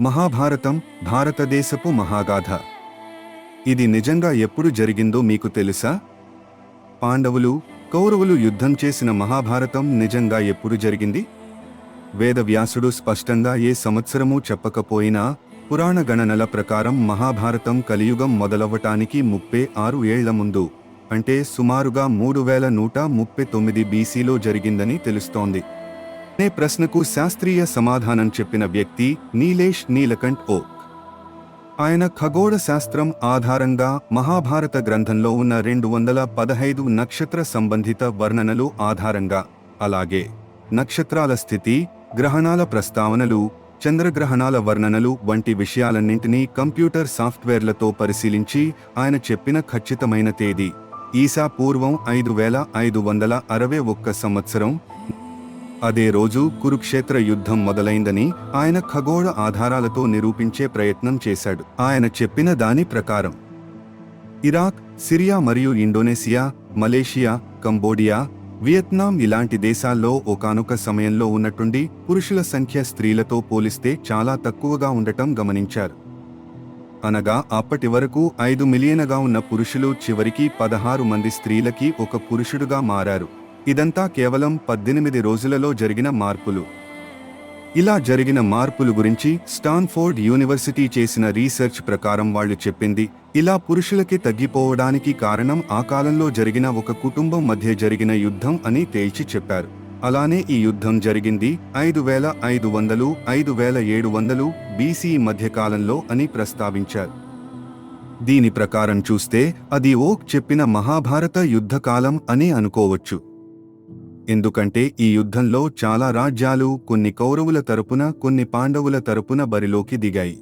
మహాభారతం భారతదేశపు మహాగాథ. ఇది నిజంగా ఎప్పుడు జరిగిందో మీకు తెలుసా? పాండవులు కౌరవులు యుద్ధం చేసిన మహాభారతం నిజంగా ఎప్పుడు జరిగింది? వేదవ్యాసుడు స్పష్టంగా ఏ సంవత్సరమూ చెప్పకపోయినా పురాణ గణనల ప్రకారం మహాభారతం కలియుగం మొదలవ్వటానికి ముప్పై ఆరు ఏళ్ళ ముందు అంటే సుమారుగా మూడు వేల నూట ముప్పై తొమ్మిది బీసీలో జరిగిందని తెలుస్తోంది. అనే ప్రశ్నకు శాస్త్రీయ సమాధానం చెప్పిన వ్యక్తి నీలేష్ నీలకంఠ్ ఓక్. ఆయన ఖగోళ శాస్త్రం ఆధారంగా మహాభారత గ్రంథంలో ఉన్న రెండు వందల పదహైదు నక్షత్ర సంబంధిత వర్ణనలు ఆధారంగా అలాగే నక్షత్రాల స్థితి గ్రహణాల ప్రస్తావనలు చంద్రగ్రహణాల వర్ణనలు వంటి విషయాలన్నింటినీ కంప్యూటర్ సాఫ్ట్వేర్లతో పరిశీలించి ఆయన చెప్పిన ఖచ్చితమైన తేదీ ఈసా పూర్వం ఐదు వేల ఐదు వందల అరవై ఒక్క సంవత్సరం అదే రోజు కురుక్షేత్ర యుద్ధం మొదలైందని ఆయన ఖగోళ ఆధారాలతో నిరూపించే ప్రయత్నం చేశాడు. ఆయన చెప్పిన దాని ప్రకారం ఇరాక్ సిరియా మరియు ఇండోనేసియా మలేషియా కంబోడియా వియత్నాం ఇలాంటి దేశాల్లో ఒకానొక సమయంలో ఉన్నట్టుండి పురుషుల సంఖ్య స్త్రీలతో పోలిస్తే చాలా తక్కువగా ఉండటం గమనించారు. అనగా అప్పటి వరకు ఐదు మిలియన్గా ఉన్న పురుషులు చివరికి పదహారు మంది స్త్రీలకి ఒక పురుషుడుగా మారారు. ఇదంతా కేవలం పద్దెనిమిది రోజులలో జరిగిన మార్పులు. ఇలా జరిగిన మార్పులు గురించి స్టాన్ఫోర్డ్ యూనివర్సిటీ చేసిన రీసెర్చ్ ప్రకారం వాళ్ళు చెప్పింది ఇలా పురుషులకి తగ్గిపోవడానికి కారణం ఆ కాలంలో జరిగిన ఒక కుటుంబం మధ్య జరిగిన యుద్ధం అని తేల్చి చెప్పారు. అలానే ఈ యుద్ధం జరిగింది ఐదు వేల ఐదు వందలు ఐదు వేల ఏడు వందలు బీసీ మధ్యకాలంలో అని ప్రస్తావించారు. దీని ప్రకారం చూస్తే అది ఓక్ చెప్పిన మహాభారత యుద్ధకాలం అని అనుకోవచ్చు. ఎందుకంటే ఈ యుద్ధంలో చాలా రాజ్యాలు కొన్ని కౌరవుల తరపున కొన్ని పాండవుల తరపున బరిలోకి దిగాయి.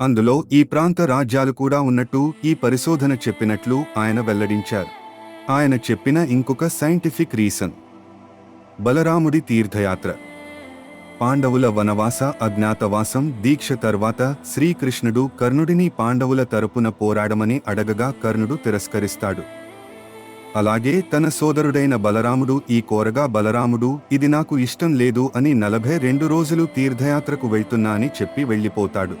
అందులో ఈ ప్రాంత రాజ్యాలు కూడా ఉన్నట్టు ఈ పరిశోధన చెప్పినట్లు ఆయన వెల్లడించారు. ఆయన చెప్పిన ఇంకొక సైంటిఫిక్ రీసన్. బలరాముడి తీర్థయాత్ర. పాండవుల వనవాస అజ్ఞాతవాసం దీక్ష తర్వాత శ్రీకృష్ణుడు కర్ణుడిని పాండవుల తరపున పోరాడమని అడగగా కర్ణుడు తిరస్కరిస్తాడు. అలాగే తన సోదరుడైన బలరాముడు ఈ కోరగా బలరాముడు ఇది నాకు ఇష్టం లేదు అని నలభై రెండు రోజులు తీర్థయాత్రకు వెళ్తున్నా అని చెప్పి వెళ్ళిపోతాడు.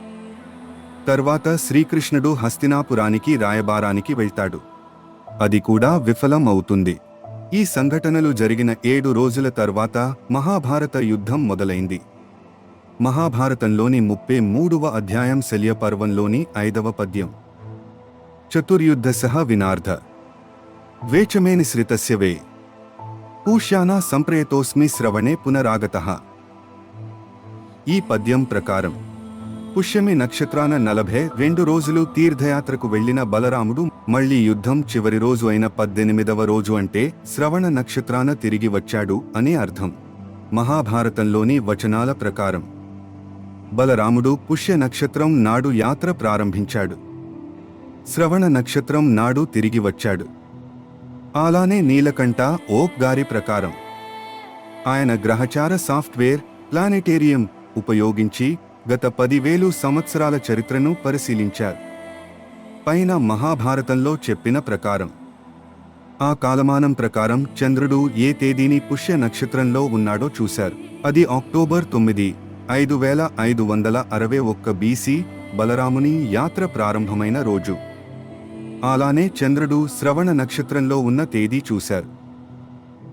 తర్వాత శ్రీకృష్ణుడు హస్తినాపురానికి రాయబారానికి వెళ్తాడు. అది కూడా విఫలం అవుతుంది. ఈ సంఘటనలు జరిగిన ఏడు రోజుల తర్వాత మహాభారత యుద్ధం మొదలైంది. మహాభారతంలోని ముప్పై మూడవ అధ్యాయం శల్య పర్వంలోని ఐదవ పద్యం. చతుర్యుద్ధ సహ వినార్ధ వేచమేని శ్రితస్య వే. పూష్యానా సంప్రయతోస్మి శ్రవణే పునరాగత. ఈ పద్యం ప్రకారం పుష్యమి నక్షత్రాన నలభై రెండు రోజులు తీర్థయాత్రకు వెళ్ళిన బలరాముడు మళ్ళీ యుద్ధం చివరి రోజు అయిన పద్దెనిమిదవ రోజు అంటే శ్రవణ నక్షత్రాన తిరిగి వచ్చాడు అని అర్థం. మహాభారతంలోని వచనాల ప్రకారం బలరాముడు పుష్య నక్షత్రం నాడు యాత్ర ప్రారంభించాడు. శ్రవణ నక్షత్రం నాడు తిరిగి వచ్చాడు. అలానే నీలకంఠ ఓక్ గారి ప్రకారం. ఆయన గ్రహచార సాఫ్ట్వేర్ ప్లానెటేరియం ఉపయోగించి గత పదివేలు సంవత్సరాల చరిత్రను పరిశీలించారు. పైన మహాభారతంలో చెప్పిన ప్రకారం ఆ కాలమానం ప్రకారం చంద్రుడు ఏ తేదీని పుష్య నక్షత్రంలో ఉన్నాడో చూశారు. అది అక్టోబర్ తొమ్మిది ఐదు వేల ఐదు వందల అరవై ఒక్క బీసీ బలరాముని యాత్ర ప్రారంభమైన రోజు. అలానే చంద్రుడు శ్రవణ నక్షత్రంలో ఉన్న తేదీ చూశారు.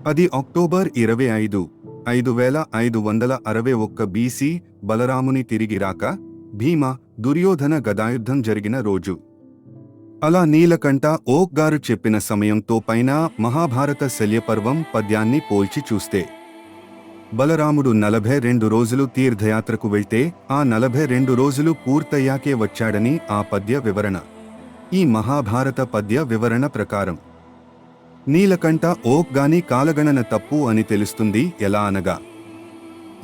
అది అక్టోబర్ ఇరవై ఐదు ఐదు వేల ఐదు వందల అరవై ఒక్క బీసీ బలరాముని తిరిగి రాక భీమ దుర్యోధన గదాయుద్ధం జరిగిన రోజు. అలా నీలకంఠ ఓక్ గారు చెప్పిన సమయంతో పైన మహాభారత శల్యపర్వం పద్యాన్ని పోల్చి చూస్తే బలరాముడు నలభై రెండు రోజులు తీర్థయాత్రకు వెళ్తే ఆ నలభై రెండు రోజులు పూర్తయ్యాకే వచ్చాడని ఆ పద్య వివరణ. ఈ మహాభారత పద్య వివరణ ప్రకారం. నీలకంఠ ఓక్ గాని కాలగణన తప్పు అని తెలుస్తుంది ఎలా అనగా.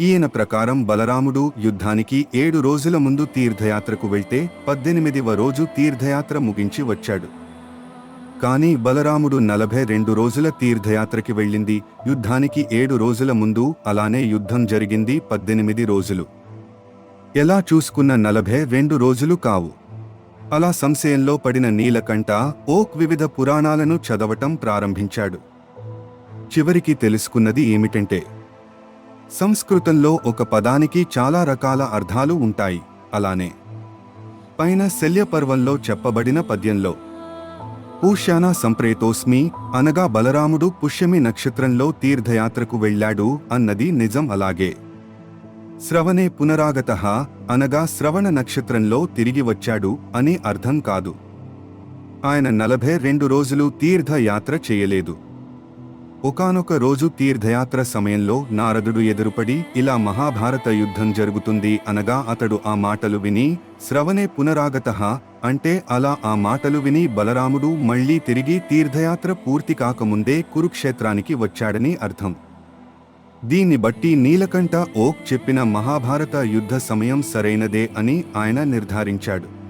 ఈయన ప్రకారం బలరాముడు యుద్ధానికి ఏడు రోజుల ముందు తీర్థయాత్రకు వెళ్తే పద్దెనిమిదివ రోజు తీర్థయాత్ర ముగించి వచ్చాడు. కానీ బలరాముడు నలభై రెండు రోజుల తీర్థయాత్రకి వెళ్ళింది యుద్ధానికి ఏడు రోజుల ముందు అలానే యుద్ధం జరిగింది పద్దెనిమిది రోజులు. ఎలా చూసుకున్న నలభై రెండు రోజులు కావు. అలా సంశయంలో పడిన నీలకంఠ ఓక్ వివిధ పురాణాలను చదవటం ప్రారంభించాడు. చివరికి తెలుసుకున్నది ఏమిటంటే సంస్కృతంలో ఒక పదానికి చాలా రకాల అర్థాలు ఉంటాయి. అలానే పైన శల్యపర్వంలో చెప్పబడిన పద్యంలో పూష్యాన సంప్రేతోస్మి అనగా బలరాముడు పుష్యమి నక్షత్రంలో తీర్థయాత్రకు వెళ్ళాడు అన్నది నిజం అలాగే. శ్రవణే పునరాగత అనగా శ్రవణ నక్షత్రంలో తిరిగి వచ్చాడు అని అర్థం కాదు. ఆయన నలభై రెండు రోజులు తీర్థయాత్ర చేయలేదు. ఒకానొక రోజు తీర్థయాత్ర సమయంలో నారదుడు ఎదురుపడి ఇలా మహాభారత యుద్ధం జరుగుతుంది అనగా అతడు ఆ మాటలు విని శ్రవణే పునరాగత అంటే అలా ఆ మాటలు విని బలరాముడు మళ్ళీ తిరిగి తీర్థయాత్ర పూర్తి కాకముందే కురుక్షేత్రానికి వచ్చాడని అర్థం. దీన్ని బట్టి నీలకంఠ ఓక్ చెప్పిన మహాభారత యుద్ధ సమయం సరైనదే అని ఆయన నిర్ధారించాడు.